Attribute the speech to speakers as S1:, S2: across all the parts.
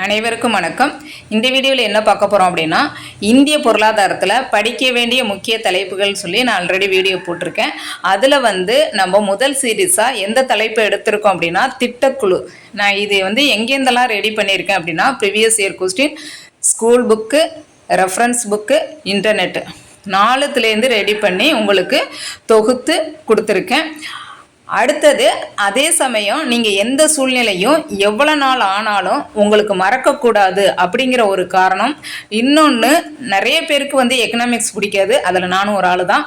S1: அனைவருக்கும் வணக்கம். இந்த வீடியோவில் என்ன பார்க்க போகிறோம் அப்படின்னா இந்திய பொருளாதாரத்தில் படிக்க வேண்டிய முக்கிய தலைப்புகள் சொல்லி நான் ஆல்ரெடி வீடியோ போட்டிருக்கேன். அதில் வந்து நம்ம முதல் சீரீஸாக எந்த தலைப்பை எடுத்திருக்கோம் அப்படின்னா திட்டக்குழு. நான் இது வந்து எங்கேருந்தெல்லாம் ரெடி பண்ணியிருக்கேன் அப்படின்னா previous year question school book reference book internet நாலுத்துலேருந்து ready பண்ணி உங்களுக்கு தொகுத்து கொடுத்துருக்கேன். அடுத்தது அதே சமயம் நீங்கள் எந்த சூழ்நிலையும் எவ்வளோ நாள் ஆனாலும் உங்களுக்கு மறக்கக்கூடாது அப்படிங்கிற ஒரு காரணம். இன்னொன்று நிறைய பேருக்கு வந்து எக்கனாமிக்ஸ் பிடிக்காது. அதில் நானும் ஒரு ஆள் தான்.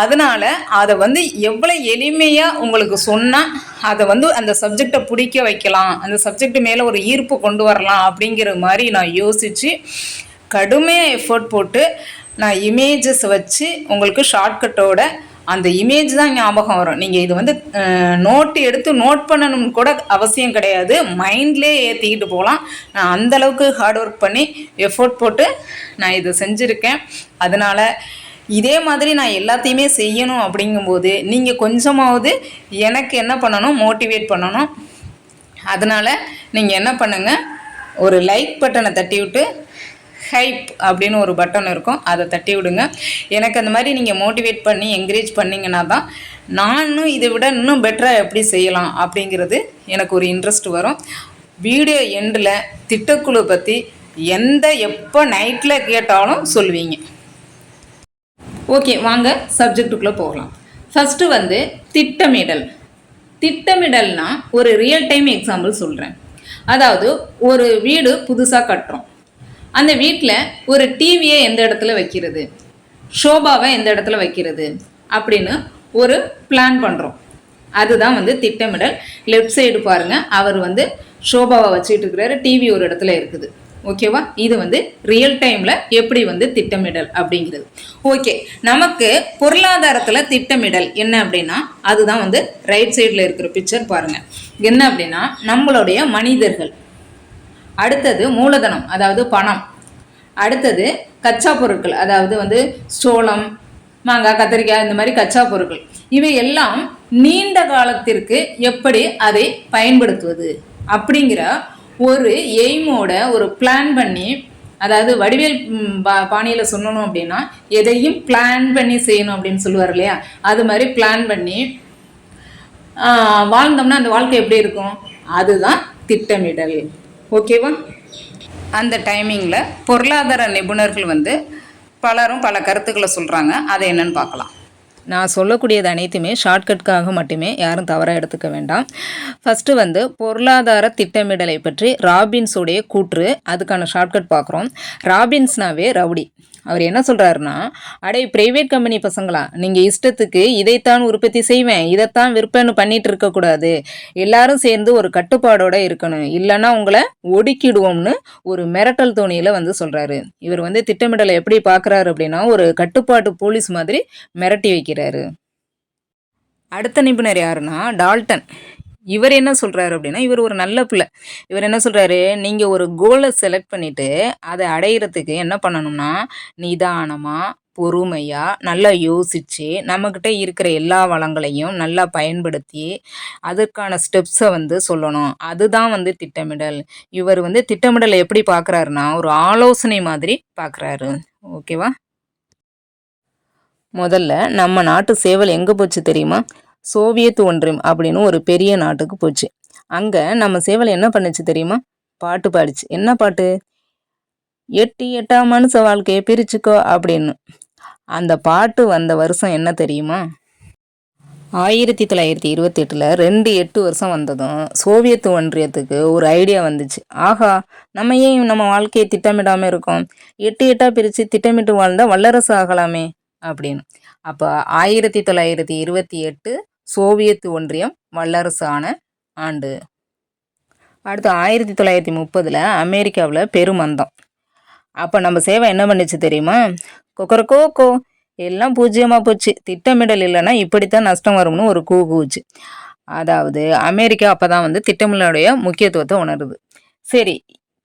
S1: அதனால் அதை வந்து எவ்வளோ எளிமையாக உங்களுக்கு சொன்னால் அதை வந்து அந்த சப்ஜெக்டை பிடிக்க வைக்கலாம். அந்த சப்ஜெக்ட் மேலே ஒரு ஈர்ப்பு கொண்டு வரலாம் அப்படிங்கிற மாதிரி நான் யோசித்து கடுமையாக எஃபோர்ட் போட்டு நான் இமேஜஸ் வச்சு உங்களுக்கு ஷார்ட்கட்டோட அந்த இமேஜ் தான் ஞாபகம் வரும். நீங்கள் இது வந்து நோட்டு எடுத்து நோட் பண்ணணும்னு கூட அவசியம் கிடையாது. மைண்ட்லேயே ஏற்றிக்கிட்டு போகலாம். நான் அந்தளவுக்கு ஹார்ட் ஒர்க் பண்ணி எஃபோர்ட் போட்டு நான் இதை செஞ்சுருக்கேன். அதனால் இதே மாதிரி நான் எல்லாத்தையுமே செய்யணும் அப்படிங்கும்போது நீங்கள் கொஞ்சமாவது எனக்கு என்ன பண்ணணும்? மோட்டிவேட் பண்ணணும். அதனால் நீங்கள் என்ன பண்ணுங்கள் ஒரு லைக் பட்டனை தட்டி விட்டு ஹைப் அப்படின்னு ஒரு பட்டன் இருக்கும். அதை தட்டி விடுங்க. எனக்கு அந்த மாதிரி நீங்கள் மோட்டிவேட் பண்ணி என்கரேஜ் பண்ணிங்கன்னா தான் நானும் இதை விட இன்னும் பெட்டராக எப்படி செய்யலாம் அப்படிங்கிறது எனக்கு ஒரு இன்ட்ரெஸ்ட் வரும். வீடியோ எண்டில் திட்டக்குழு பற்றி எந்த எப்போ நைட்டில் கேட்டாலும் சொல்லுவீங்க ஓகே வாங்க சப்ஜெக்டுக்குள்ளே போகலாம். ஃபஸ்ட்டு வந்து திட்டமிடல். திட்டமிடல்னால் ஒரு ரியல் டைம் எக்ஸாம்பிள் சொல்கிறேன் அதாவது ஒரு வீடு புதுசாக கட்டுறோம். அந்த வீட்டில் ஒரு டிவியை எந்த இடத்துல வைக்கிறது? ஷோபாவை எந்த இடத்துல வைக்கிறது? அப்படின்னு ஒரு பிளான் பண்ணுறோம் அதுதான் வந்து திட்டமிடல். லெஃப்ட் சைடு பாருங்கள் அவர் வந்து ஷோபாவை வச்சுட்டு இருக்கிறாரு. டிவி ஒரு இடத்துல இருக்குது. ஓகேவா இது வந்து ரியல் டைமில் எப்படி வந்து திட்டமிடல் அப்படிங்கிறது. ஓகே நமக்கு பொருளாதாரத்தில் திட்டமிடல் என்ன அப்படின்னா அதுதான் வந்து ரைட் சைடில் இருக்கிற பிக்சர் பாருங்கள் என்ன அப்படின்னா நம்மளுடைய மனிதர்கள் அடுத்தது மூலதனம் அதாவது பணம். அடுத்தது கச்சா பொருட்கள் அதாவது வந்து சோளம் மாங்காய் கத்திரிக்காய் இந்த மாதிரி கச்சா பொருட்கள். இவை எல்லாம் நீண்ட காலத்திற்கு எப்படி அதை பயன்படுத்துவது? அப்படிங்கிற ஒரு எய்மோட ஒரு பிளான் பண்ணி அதாவது வடிவேல் பா பாணியில் சொல்லணும் அப்படின்னா எதையும் பிளான் பண்ணி செய்யணும் அப்படின்னு சொல்லுவார் இல்லையா? அது மாதிரி பிளான் பண்ணி வாழ்ந்தோம்னா அந்த வாழ்க்கை எப்படி இருக்கும்? அதுதான் திட்டமிடல். ஓகேவா? அந்த டைமிங்கில் பொருளாதார நிபுணர்கள் வந்து பலரும் பல கருத்துக்களை சொல்கிறாங்க அதை என்னன்னு பார்க்கலாம். நான் சொல்லக்கூடியது அனைத்துமே ஷார்ட்கட்காக மட்டுமே யாரும் தவறாக எடுத்துக்க வேண்டாம். ஃபஸ்ட்டு வந்து பொருளாதார திட்டமிடலை பற்றி ராபின்ஸுடைய கூற்று அதுக்கான ஷார்ட்கட் பார்க்குறோம். ராபின்ஸ்னாவே ரவுடி. அவர் என்ன சொல்கிறாருன்னா அடே ப்ரைவேட் கம்பெனி பசங்களா நீங்கள் இஷ்டத்துக்கு இதைத்தான் உற்பத்தி செய்வேன் இதைத்தான் விற்பனை பண்ணிட்டு இருக்கக்கூடாது எல்லாரும் சேர்ந்து ஒரு கட்டுப்பாடோட இருக்கணும். இல்லைன்னா உங்களை ஒடுக்கிடுவோம்னு ஒரு மிரட்டல் தோணியில் வந்து சொல்கிறாரு இவர் வந்து திட்டமிடலை எப்படி பார்க்குறாரு அப்படின்னா ஒரு கட்டுப்பாட்டு போலீஸ் மாதிரி மிரட்டி வைக்கிறாரு. அடுத்த நிபுணர் யாருன்னா டால்டன். இவர் என்ன சொல்கிறாரு அப்படின்னா இவர் ஒரு நல்ல பிள்ளை. இவர் என்ன சொல்கிறாரு நீங்கள் ஒரு கோலை செலக்ட் பண்ணிவிட்டு அதை அடையிறதுக்கு என்ன பண்ணணும்னா நிதானமாக பொறுமையாக நல்லா யோசித்து நம்மக்கிட்ட இருக்கிற எல்லா வளங்களையும் நல்லா பயன்படுத்தி அதற்கான ஸ்டெப்ஸை வந்து சொல்லணும். அதுதான் வந்து திட்டமிடல். இவர் வந்து திட்டமிடலை எப்படி பார்க்குறாருன்னா ஒரு ஆலோசனை மாதிரி பார்க்குறாரு. ஓகேவா முதல்ல நம்ம நாட்டு சேவல் எங்கே போச்சு தெரியுமா? சோவியத் ஒன்றியம் அப்படின்னு ஒரு பெரிய நாட்டுக்கு போச்சு. அங்கே நம்ம சேவல் என்ன பண்ணுச்சு தெரியுமா? பாட்டு பாடிச்சு. என்ன பாட்டு? எட்டு எட்டாம் மனுஷ வாழ்க்கையை பிரிச்சுக்கோ அப்படின்னு. அந்த பாட்டு வந்த வருஷம் என்ன தெரியுமா? ஆயிரத்தி தொள்ளாயிரத்தி இருபத்தி எட்டில் ரெண்டு எட்டு வருஷம் வந்ததும் சோவியத் ஒன்றியத்துக்கு ஒரு ஐடியா வந்துச்சு. ஆஹா நம்ம ஏன் நம்ம வாழ்க்கையை திட்டமிடாமல் இருக்கோம்? எட்டு எட்டாக பிரித்து திட்டமிட்டு வாழ்ந்தால் வல்லரசு ஆகலாமே அப்படின்னு. அப்போ ஆயிரத்தி தொள்ளாயிரத்தி இருபத்தி எட்டு சோவியத் ஒன்றியம் வல்லரசு ஆன ஆண்டு. அடுத்து ஆயிரத்தி தொள்ளாயிரத்தி முப்பதில் அமெரிக்காவில் பெருமந்தம். அப்போ நம்ம சேவை என்ன பண்ணுச்சு தெரியுமா? கொக்கரக்கோ கோ எல்லாம் பூஜ்ஜியமாக போச்சு. திட்டமிடல் இல்லைன்னா இப்படித்தான் நஷ்டம் வரும்னு ஒரு கூ கூச்சு. அதாவது அமெரிக்கா அப்போ தான் வந்து திட்டமிடலுடைய முக்கியத்துவத்தை உணருது. சரி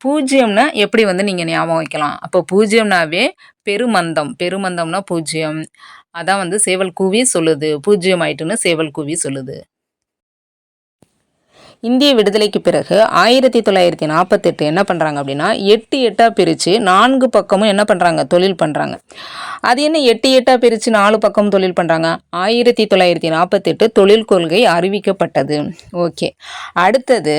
S1: பூஜ்ஜியம்னா எப்படி வந்து நீங்கள் ஞாபகம் வைக்கலாம்? அப்போ பூஜ்ஜியம்னாவே பெருமந்தம். பெருமந்தம்னா பூஜ்ஜியம். அதான் வந்து சேவல் கூவி சொல்லுது. பூஜ்ஜியம் ஆயிட்டுன்னு சேவல் கூவி சொல்லுது. இந்திய விடுதலைக்கு பிறகு ஆயிரத்தி தொள்ளாயிரத்தி நாற்பத்தெட்டு என்ன பண்ணுறாங்க அப்படின்னா எட்டு எட்டாக பிரித்து நான்கு பக்கமும் என்ன பண்ணுறாங்க தொழில் பண்ணுறாங்க அது என்ன எட்டு எட்டாக பிரித்து நாலு பக்கம் தொழில் பண்ணுறாங்க ஆயிரத்தி தொள்ளாயிரத்தி நாற்பத்தெட்டு தொழில் கொள்கை அறிவிக்கப்பட்டது. ஓகே. அடுத்தது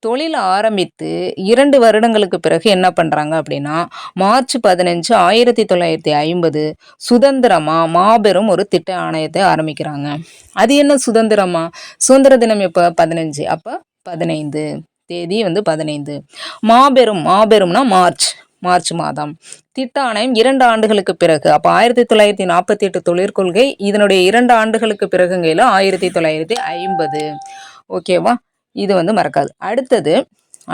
S1: தொழில் ஆரம்பித்து இரண்டு வருடங்களுக்கு பிறகு என்ன பண்ணுறாங்க அப்படின்னா மார்ச் பதினஞ்சு ஆயிரத்தி தொள்ளாயிரத்தி ஐம்பது சுதந்திரமாக மாபெரும் ஒரு திட்ட ஆணையத்தை ஆரம்பிக்கிறாங்க. அது என்ன சுதந்திரமாக சுதந்திர தினம் எப்போ? பதினஞ்சு. அப்போ பதினைந்து. தேதி வந்து பதினைந்து. மாபெரும் மாபெரும்னா மார்ச். மார்ச் மாதம். திட்ட ஆணையம் இரண்டு ஆண்டுகளுக்கு பிறகு அப்போ ஆயிரத்தி தொள்ளாயிரத்தி நாற்பத்தி எட்டு தொழிற்கொள்கை இதனுடைய இரண்டு ஆண்டுகளுக்கு பிறகுங்கையில் ஆயிரத்தி தொள்ளாயிரத்தி ஐம்பது. ஓகேவா? இது வந்து மறக்காது. அடுத்தது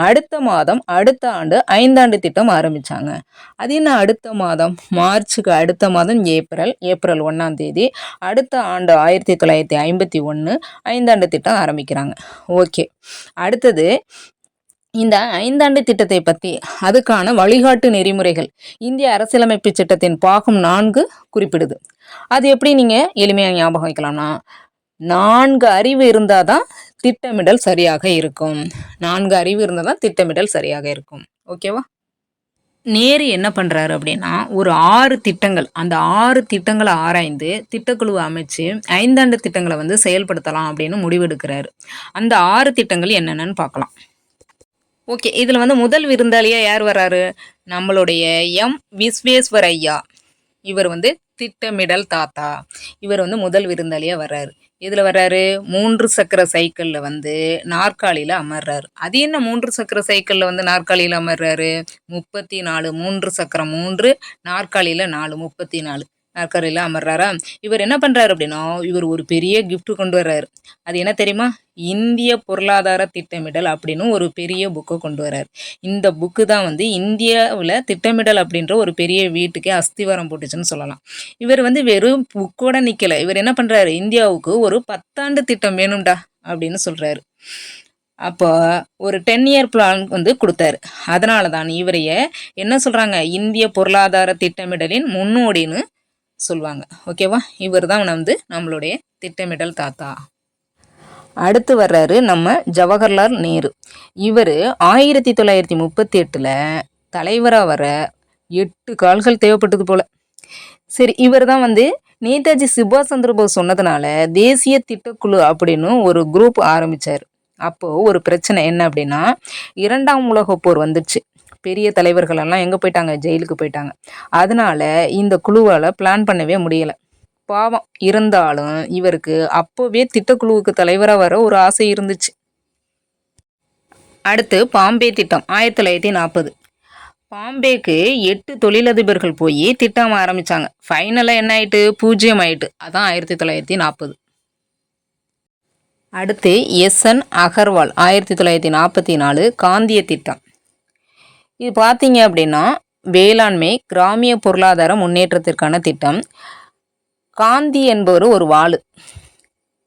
S1: அடுத்த மாதம் அடுத்த ஆண்டு ஐந்தாண்டு திட்டம் ஆரம்பித்தாங்க அது என்ன அடுத்த மாதம்? மார்ச்சுக்கு அடுத்த மாதம் ஏப்ரல் ஏப்ரல் ஒன்றாம் தேதி அடுத்த ஆண்டு ஆயிரத்தி தொள்ளாயிரத்தி ஐம்பத்தி ஒன்று ஐந்தாண்டு திட்டம் ஆரம்பிக்கிறாங்க. ஓகே. அடுத்தது இந்த ஐந்தாண்டு திட்டத்தை பற்றி அதுக்கான வழிகாட்டு நெறிமுறைகள் இந்திய அரசியலமைப்பு சட்டத்தின் பாகம் நான்கு குறிப்பிடுது. அது எப்படி நீங்கள் எளிமையாக ஞாபகம் வைக்கலாம்னா நான்கு அறிவு இருந்தால் தான் திட்டமிடல் சரியாக இருக்கும். நான்கு அறிவு இருந்தால் தான் திட்டமிடல் சரியாக இருக்கும். ஓகேவா? நேரு என்ன பண்ணுறாரு அப்படின்னா ஒரு ஆறு திட்டங்கள் அந்த ஆறு திட்டங்களை ஆராய்ந்து திட்டக்குழு அமைச்சு ஐந்தாண்டு திட்டங்களை வந்து செயல்படுத்தலாம் அப்படின்னு முடிவெடுக்கிறாரு. அந்த ஆறு திட்டங்கள் என்னென்னு பார்க்கலாம். ஓகே இதில் வந்து முதல் விருந்தாளியாக யார் வராரு நம்மளுடைய எம். விஸ்வேஸ்வர் ஐயா இவர் வந்து திட்டமிடல் தாத்தா. இவர் வந்து முதல் விருந்தாளியாக வர்றாரு. இதில் வர்றாரு? மூன்று சக்கர சைக்கிளில் வந்து நாற்காலியில் அமர்றாரு. அது என்ன மூன்று சக்கர சைக்கிளில் வந்து நாற்காலியில் அமர்றாரு? முப்பத்தி நாலு மூன்று சக்கரம் மூன்று நாற்காலியில் நாலு முப்பத்தி நாலு. நாற்கரையில் அமர்றாரா? இவர் என்ன பண்ணுறாரு அப்படின்னா இவர் ஒரு பெரிய கிஃப்ட்டு கொண்டு வர்றாரு. அது என்ன தெரியுமா? இந்திய பொருளாதார திட்டமிடல் அப்படின்னு ஒரு பெரிய புக்கை கொண்டு வர்றாரு. இந்த புக்கு தான் வந்து இந்தியாவில் திட்டமிடல் அப்படின்ற ஒரு பெரிய வீட்டுக்கே அஸ்திவாரம் போட்டுச்சுன்னு சொல்லலாம். இவர் வந்து வெறும் புக்கோட நிற்கலை இவர் என்ன பண்ணுறாரு இந்தியாவுக்கு ஒரு பத்தாண்டு திட்டம் வேணும்டா அப்படின்னு சொல்கிறாரு அப்போ ஒரு டென் இயர் பிளான் வந்து கொடுத்தாரு. அதனால தான் இவரைய என்ன சொல்கிறாங்க இந்திய பொருளாதார திட்டமிடலின் முன்னோடின்னு சொல்லுவாங்க. ஓகேவா இவர் தான் வந்து நம்மளுடைய திட்டமிடல் தாத்தா. அடுத்து வர்றாரு நம்ம ஜவஹர்லால் நேரு. இவர் ஆயிரத்தி தொள்ளாயிரத்தி முப்பத்தி எட்டில் தலைவராக வர எட்டு கால்கள் தேவைப்பட்டது போல். சரி இவர் தான் வந்து நேதாஜி சுபாஷ் சந்திரபோஸ் சொன்னதுனால தேசிய திட்டக்குழு அப்படின்னு ஒரு குரூப் ஆரம்பித்தார் அப்போது ஒரு பிரச்சனை என்ன அப்படின்னா இரண்டாம் உலக போர் வந்துடுச்சு பெரிய தலைவர்கள் எல்லாம் எங்கே போயிட்டாங்க? ஜெயிலுக்கு போயிட்டாங்க. அதனால இந்த குழுவால் பிளான் பண்ணவே முடியலை. பாவம். இருந்தாலும் இவருக்கு அப்போவே திட்டக்குழுவுக்கு தலைவராக வர ஒரு ஆசை இருந்துச்சு. அடுத்து பாம்பே திட்டம். ஆயிரத்தி தொள்ளாயிரத்தி நாற்பது. பாம்பேக்கு எட்டு தொழிலதிபர்கள் போய் திட்டம் ஆரம்பித்தாங்க ஃபைனலாக என்ன ஆயிட்டு? பூஜ்ஜியம் ஆயிட்டு. அதான் ஆயிரத்தி தொள்ளாயிரத்தி நாற்பது. அடுத்து எஸ்என் அகர்வால். ஆயிரத்தி தொள்ளாயிரத்தி நாற்பத்தி நாலு காந்திய திட்டம். இது பார்த்தீங்க அப்படின்னா வேளாண்மை கிராமிய பொருளாதார முன்னேற்றத்திற்கான திட்டம். காந்தி என்பவர் ஒரு வாள்.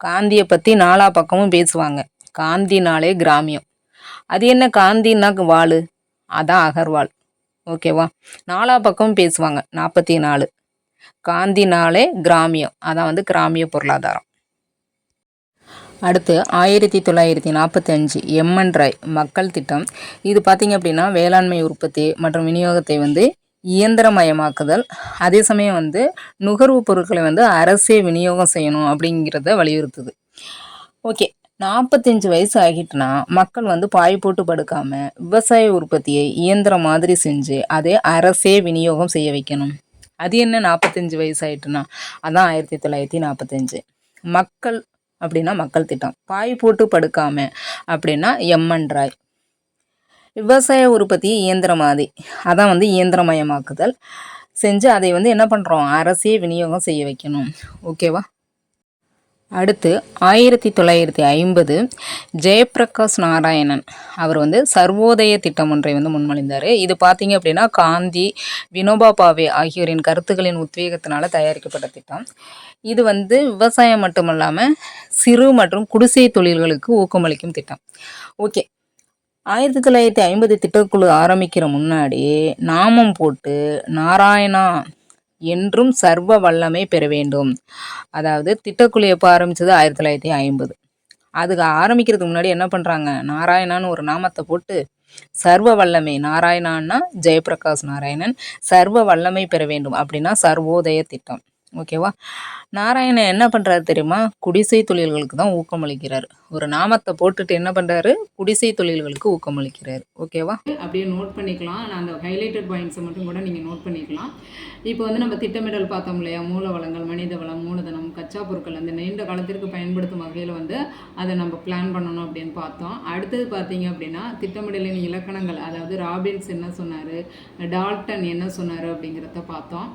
S1: காந்தியை பற்றி நாலா பக்கமும் பேசுவாங்க. காந்தினாலே கிராமியம். அது என்ன காந்தின்னா வாள். அதான் அகர்வால் ஓகேவா நாலா பக்கமும் பேசுவாங்க. நாற்பத்தி நாலு. காந்தினாலே கிராமியம். அதான் வந்து கிராமிய பொருளாதாரம். அடுத்து ஆயிரத்தி தொள்ளாயிரத்தி நாற்பத்தஞ்சு எம்என் ராய் மக்கள் திட்டம். இது பார்த்திங்க அப்படின்னா வேளாண்மை உற்பத்தி மற்றும் விநியோகத்தை வந்து இயந்திரமயமாக்குதல். அதே சமயம் வந்து நுகர்வுப் பொருட்களை வந்து அரசே விநியோகம் செய்யணும் அப்படிங்கிறத வலியுறுத்துது. ஓகே நாற்பத்தஞ்சு வயசு ஆகிட்டுனா மக்கள் வந்து பாய் போட்டு படுக்காம விவசாய உற்பத்தியை இயந்திரம் மாதிரி செஞ்சு அதை அரசே விநியோகம் செய்ய வைக்கணும். அது என்ன நாற்பத்தஞ்சு வயசு ஆகிட்டுனா அதான் ஆயிரத்தி தொள்ளாயிரத்தி நாற்பத்தஞ்சு. மக்கள் அப்படின்னா மக்கள் திட்டம். பாய் போட்டு படுக்காம அப்படின்னா எம்என் ராய். விவசாய உற்பத்தி இயந்திரமாதி அதான் வந்து இயந்திரமயமாக்குதல். செஞ்சு அதை வந்து என்ன பண்ணுறோம் அரசே விநியோகம் செய்ய வைக்கணும். ஓகேவா? அடுத்து ஆயிரத்தி தொள்ளாயிரத்தி ஐம்பது ஜெயப்பிரகாஷ் நாராயணன். அவர் வந்து சர்வோதய திட்டம் ஒன்றை வந்து முன்மொழிந்தார். இது பார்த்தீங்க அப்படின்னா காந்தி வினோபா பாவே ஆகியோரின் கருத்துக்களின் உத்வேகத்தினால் தயாரிக்கப்பட்ட திட்டம். இது வந்து விவசாயம் மட்டுமல்லாமல் சிறு மற்றும் குடிசை தொழில்களுக்கு ஊக்கமளிக்கும் திட்டம். ஓகே. ஆயிரத்தி தொள்ளாயிரத்தி ஐம்பது திட்டக்குழு ஆரம்பிக்கிற முன்னாடி நாமம் போட்டு நாராயணா என்றும் சர்வ வல்லமை பெற வேண்டும். அதாவது திட்டக்குழு எப்போ ஆரம்பித்தது ஆயிரத்தி தொள்ளாயிரத்தி ஐம்பது. அதுக்கு ஆரம்பிக்கிறதுக்கு முன்னாடி என்ன பண்ணுறாங்க நாராயணான்னு ஒரு நாமத்தை போட்டு சர்வ வல்லமை நாராயணான்னா ஜெயபிரகாஷ் நாராயணன் சர்வ வல்லமை பெற வேண்டும் அப்படின்னா சர்வோதய திட்டம். ஓகேவா? நாராயணன் என்ன பண்ணுறாரு தெரியுமா? குடிசை தொழில்களுக்கு தான் ஊக்கமளிக்கிறார் ஒரு நாமத்தை போட்டுட்டு என்ன பண்ணுறாரு குடிசை தொழில்களுக்கு ஊக்கமளிக்கிறார் ஓகேவா? அப்படியே நோட் பண்ணிக்கலாம். நான் அந்த ஹைலைட்டட் பாயிண்ட்ஸை மட்டும் கூட நீங்கள் நோட் பண்ணிக்கலாம். இப்போ வந்து நம்ம திட்டமிடல் பார்த்தோம் இல்லையா? மூல வளங்கள் மனித வளம் மூலதனம் கச்சா பொருட்கள் அந்த நீண்ட காலத்திற்கு பயன்படுத்தும் வகையில் வந்து அதை நம்ம பிளான் பண்ணணும் அப்படின்னு பார்த்தோம். அடுத்தது பார்த்தீங்க அப்படின்னா திட்டமிடலின் இலக்கணங்கள். அதாவது ராபின்ஸ் என்ன சொன்னார்? டால்டன் என்ன சொன்னார் அப்படிங்கிறத பார்த்தோம்.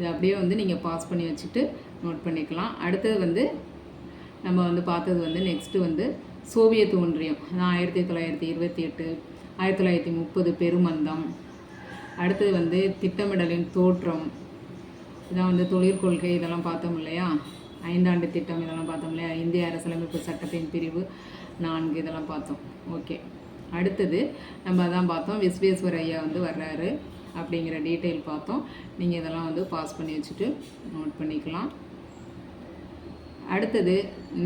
S1: இது அப்படியே வந்து நீங்கள் பாஸ் பண்ணி வச்சுட்டு நோட் பண்ணிக்கலாம். அடுத்தது வந்து நம்ம வந்து பார்த்தது வந்து நெக்ஸ்ட்டு வந்து சோவியத் ஒன்றியம். அதான் ஆயிரத்தி தொள்ளாயிரத்தி இருபத்தி எட்டு ஆயிரத்தி தொள்ளாயிரத்தி முப்பது பெருமந்தம். அடுத்தது வந்து திட்டமிடலின் தோற்றம். இதான் வந்து தொழிற்கொள்கை இதெல்லாம் பார்த்தோம் இல்லையா? ஐந்தாண்டு திட்டம் இதெல்லாம் பார்த்தோம் இல்லையா? இந்திய அரசியலமைப்பு சட்டத்தின் பிரிவு நான்கு இதெல்லாம் பார்த்தோம். ஓகே. அடுத்தது நம்ம அதான் பார்த்தோம் விஸ்வேஸ்வர் ஐயா வந்து வர்றாரு. அப்படிங்கிற டீட்டெயில் பார்த்தோம். நீங்கள் இதெல்லாம் வந்து பாஸ் பண்ணி வச்சுட்டு நோட் பண்ணிக்கலாம். அடுத்தது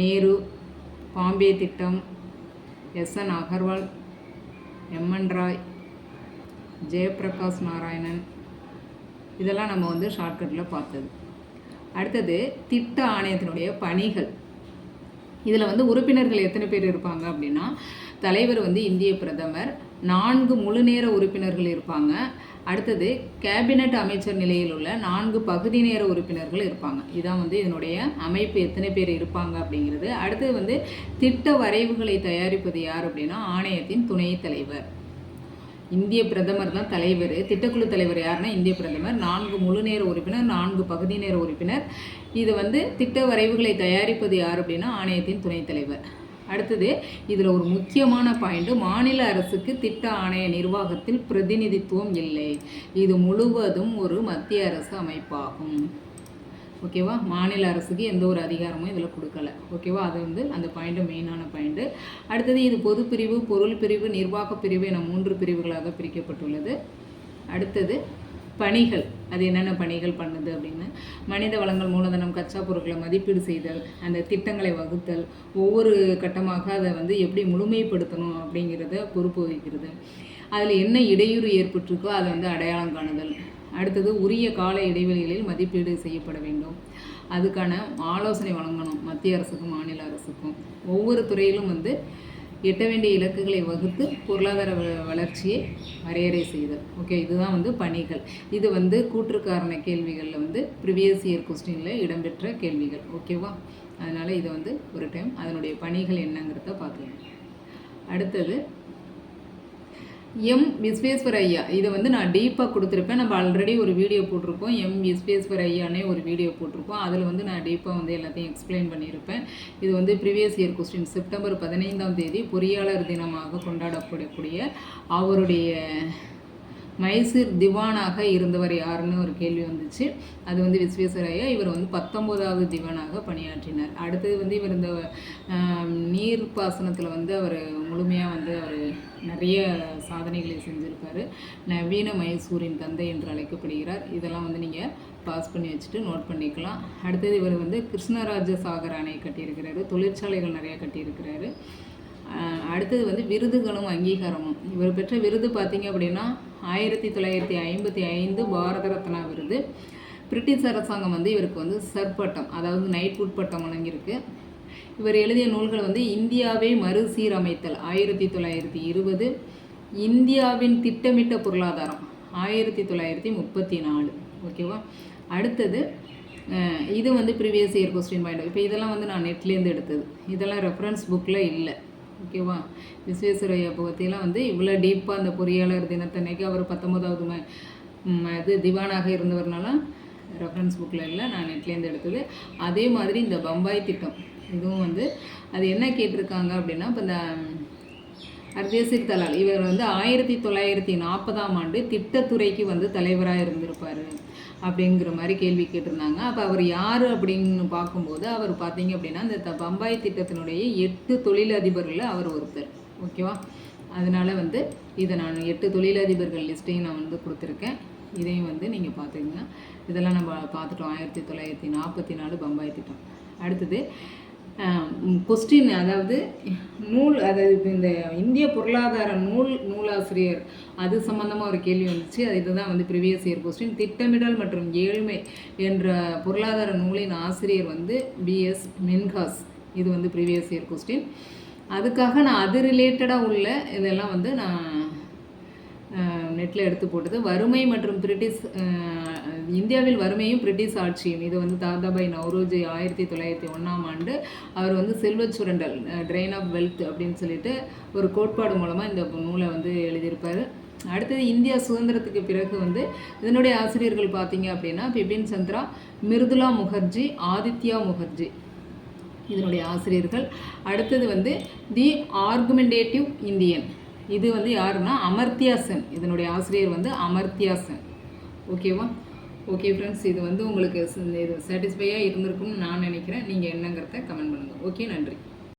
S1: நேரு பாம்பே திட்டம் S N Agarwal M N Roy Jayaprakash Narayanan இதெல்லாம் நம்ம வந்து ஷார்ட்கட்டில் பார்த்தது. அடுத்தது திட்ட ஆணையத்தினுடைய பணிகள். இதில் வந்து உறுப்பினர்கள் எத்தனை பேர் இருப்பாங்க அப்படின்னா தலைவர் வந்து இந்திய பிரதமர் நான்கு முழுநேர உறுப்பினர்கள் இருப்பாங்க. அடுத்தது கேபினட் அமைச்சர் நிலையில் உள்ள நான்கு பகுதி நேர உறுப்பினர்கள் இருப்பாங்க. இதான் வந்து இதனுடைய அமைப்பு எத்தனை பேர் இருப்பாங்க அப்படிங்கிறது. அடுத்தது வந்து திட்ட வரைவுகளை தயாரிப்பது யார் அப்படின்னா ஆணையத்தின் துணைத் தலைவர். இந்திய பிரதமர் தான் தலைவர் திட்டக்குழு தலைவர் யாருன்னா இந்திய பிரதமர். நான்கு முழு நேர உறுப்பினர் நான்கு பகுதி நேர உறுப்பினர். இது வந்து திட்ட வரைவுகளை தயாரிப்பது யார் அப்படின்னா ஆணையத்தின் துணைத் தலைவர். அடுத்தது இதில் ஒரு முக்கியமான பாயிண்ட்டு மாநில அரசுக்கு திட்ட ஆணைய நிர்வாகத்தில் பிரதிநிதித்துவம் இல்லை. இது முழுவதும் ஒரு மத்திய அரசு அமைப்பாகும். ஓகேவா? மாநில அரசுக்கு எந்த ஒரு அதிகாரமும் இதில் கொடுக்கல. ஓகேவா? அது வந்து அந்த பாயிண்ட்டு மெயினான பாயிண்ட்டு அடுத்தது இது பொது பிரிவு பொருள் பிரிவு நிர்வாக பிரிவு என மூன்று பிரிவுகளாக பிரிக்கப்பட்டுள்ளது. அடுத்தது பணிகள். அது என்னென்ன பணிகள் பண்ணுது அப்படின்னு? மனித வளங்கள் மூலதனம் கச்சா பொருட்களை மதிப்பீடு செய்தல் அந்த திட்டங்களை வகுத்தல் ஒவ்வொரு கட்டமாக அதை வந்து எப்படி முழுமைப்படுத்தணும் அப்படிங்கிறத பொறுப்பு வகிக்கிறது. அதில் என்ன இடையூறு ஏற்பட்டிருக்கோ அதை வந்து அடையாளம் காணுதல். அடுத்தது உரிய கால இடைவெளிகளில் மதிப்பீடு செய்யப்பட வேண்டும். அதுக்கான ஆலோசனை வழங்கணும் மத்திய அரசுக்கும் மாநில அரசுக்கும். ஒவ்வொரு துறையிலும் வந்து எட்ட வேண்டிய இலக்குகளை வகுத்து பொருளாதார வ- வளர்ச்சியை வரையறை செய்தல். ஓகே இதுதான் வந்து பணிகள். இது வந்து கூற்றுக்காரண கேள்விகளில் வந்து ப்ரிவியஸ் இயர் கொஸ்டினில் இடம்பெற்ற கேள்விகள். ஓகேவா அதனால் இதை வந்து ஒரு டைம் அதனுடைய பணிகள் என்னங்கிறத பார்க்கலாம். அடுத்தது எம் விஸ்வேஸ்வர் ஐயா இதை வந்து நான் டீப்பாக கொடுத்துருப்பேன். நம்ம ஆல்ரெடி ஒரு வீடியோ போட்டிருக்கோம். எம் விஸ்வேஸ்வர் ஐயானே ஒரு வீடியோ போட்டிருக்கோம். அதில் வந்து நான் டீப்பாக வந்து எல்லாத்தையும் எக்ஸ்பிளைன் பண்ணியிருப்பேன். இது வந்து ப்ரீவியஸ் இயர் கொஸ்டின் செப்டம்பர் பதினைந்தாம் தேதி பொறியாளர் தினமாக கொண்டாடப்படக்கூடிய அவருடைய மைசூர் திவானாக இருந்தவர் யாருன்னு ஒரு கேள்வி வந்துச்சு. அது வந்து விஸ்வேஸ்வரையா இவர் வந்து பத்தொம்போதாவது திவானாக பணியாற்றினார். அடுத்தது வந்து இவர் இந்த நீர் பாசனத்தில் வந்து அவர் முழுமையாக வந்து அவர் நிறைய சாதனைகளை செஞ்சுருக்காரு நவீன மைசூரின் தந்தை என்று அழைக்கப்படுகிறார். இதெல்லாம் வந்து நீங்கள் பாஸ் பண்ணி வச்சுட்டு நோட் பண்ணிக்கலாம். அடுத்தது இவர் வந்து கிருஷ்ணராஜ சாகர் அணை கட்டியிருக்கிறாரு. தொழிற்சாலைகள் நிறையா கட்டியிருக்கிறாரு. அடுத்தது வந்து விருதுகளும் அங்கீகாரமும். இவர் பெற்ற விருது பார்த்தீங்க அப்படின்னா ஆயிரத்தி தொள்ளாயிரத்தி ஐம்பத்தி ஐந்து பாரத ரத்னா விருது. பிரிட்டிஷ் அரசாங்கம் வந்து இவருக்கு வந்து சர்பட்டம் அதாவது நைட்வுட் பட்டம் வழங்கியிருக்கு. இவர் எழுதிய நூல்கள் வந்து இந்தியாவை மறுசீரமைத்தல் ஆயிரத்தி தொள்ளாயிரத்தி இருபது. இந்தியாவின் திட்டமிட்ட பொருளாதாரம் ஆயிரத்தி தொள்ளாயிரத்தி முப்பத்தி நாலு. ஓகேவா? அடுத்தது இது வந்து ப்ரீவியஸ் இயர் கொஸ்டின் பாயிண்ட் இப்போ இதெல்லாம் வந்து நான் நெட்லேருந்து எடுத்தது. இதெல்லாம் ரெஃபரன்ஸ் புக்கில் இல்லை. ஓகேவா? விஸ்வேஸ்வரையா பற்றிலாம் வந்து இவ்வளோ டீப்பாக அந்த பொறியாளர் தினத்தன்னைக்கு அவர் பத்தொம்போதாவது ம இது திவானாக இருந்தவர்னால ரெஃபரன்ஸ் புக்கில் இல்லை நான் நெட்லேருந்து எடுத்தது. அதே மாதிரி இந்த பம்பாய் திட்டம் இதுவும் வந்து அது என்ன கேட்டிருக்காங்க அப்படின்னா இப்போ இந்த அர்தேசிர் தலால் இவர் வந்து ஆயிரத்தி தொள்ளாயிரத்தி நாற்பதாம் ஆண்டு திட்டத்துறைக்கு வந்து தலைவராக இருந்திருப்பார். அப்படிங்கிற மாதிரி கேள்வி கேட்டிருந்தாங்க. அப்போ அவர் யார் அப்படின்னு பார்க்கும்போது அவர் பார்த்தீங்க அப்படின்னா இந்த த- பம்பாய் திட்டத்தினுடைய எட்டு தொழிலதிபர்களில் அவர் ஒருத்தர். ஓகேவா? அதனால் வந்து இதை நான் எட்டு தொழிலதிபர்கள் லிஸ்ட்டையும் நான் வந்து கொடுத்துருக்கேன். இதையும் வந்து நீங்கள் பார்த்துக்கங்க. இதெல்லாம் நம்ம பார்த்துட்டோம். ஆயிரத்தி தொள்ளாயிரத்தி நாற்பத்தி நாலு பம்பாய் திட்டம். அடுத்தது கொஸ்டின் அதாவது நூல் அதாவது இந்த இந்திய பொருளாதார நூல் நூலாசிரியர் அது சம்மந்தமாக ஒரு கேள்வி வந்துச்சு. அது இதுதான் வந்து ப்ரிவியஸ் இயர் கொஸ்டின் திட்டமிடல் மற்றும் ஏழ்மை என்ற பொருளாதார நூலின் ஆசிரியர் வந்து பிஎஸ் மென்காஸ் இது வந்து ப்ரீவியஸ் இயர் கொஸ்டின் அதுக்காக நான் அது ரிலேட்டடாக உள்ள இதெல்லாம் வந்து நான் நெட்டில் எடுத்து போட்டது. வறுமை மற்றும் பிரிட்டிஷ் இந்தியாவில் வறுமையும் பிரிட்டிஷ் ஆட்சியும். இது வந்து தாதாபாய் நவ்ரோஜி ஆயிரத்தி தொள்ளாயிரத்தி ஒன்றாம் ஆண்டு அவர் வந்து செல்வ சுரண்டல் ட்ரெயின் ஆஃப் வெல்த் அப்படின்னு சொல்லிட்டு ஒரு கோட்பாடு மூலமாக இந்த நூலை வந்து எழுதியிருப்பார். அடுத்தது இந்தியா சுதந்திரத்துக்கு பிறகு வந்து இதனுடைய ஆசிரியர்கள் பார்த்தீங்க அப்படின்னா பிபின் சந்திரா மிருதுலா முகர்ஜி ஆதித்யா முகர்ஜி இதனுடைய ஆசிரியர்கள். அடுத்தது வந்து தி ஆர்குமெண்டேட்டிவ் இந்தியன். இது வந்து யாருன்னா அமர்த்தியா சென். இதனுடைய ஆசிரியர் வந்து அமர்த்தியா சென். ஓகேவா ஓகே ஃப்ரெண்ட்ஸ் இது வந்து உங்களுக்கு இது சாட்டிஸ்ஃபையாக இருந்திருக்கும்னு நான் நினைக்கிறேன். நீங்கள் என்னங்கிறத கமெண்ட் பண்ணுங்கள் ஓகே நன்றி.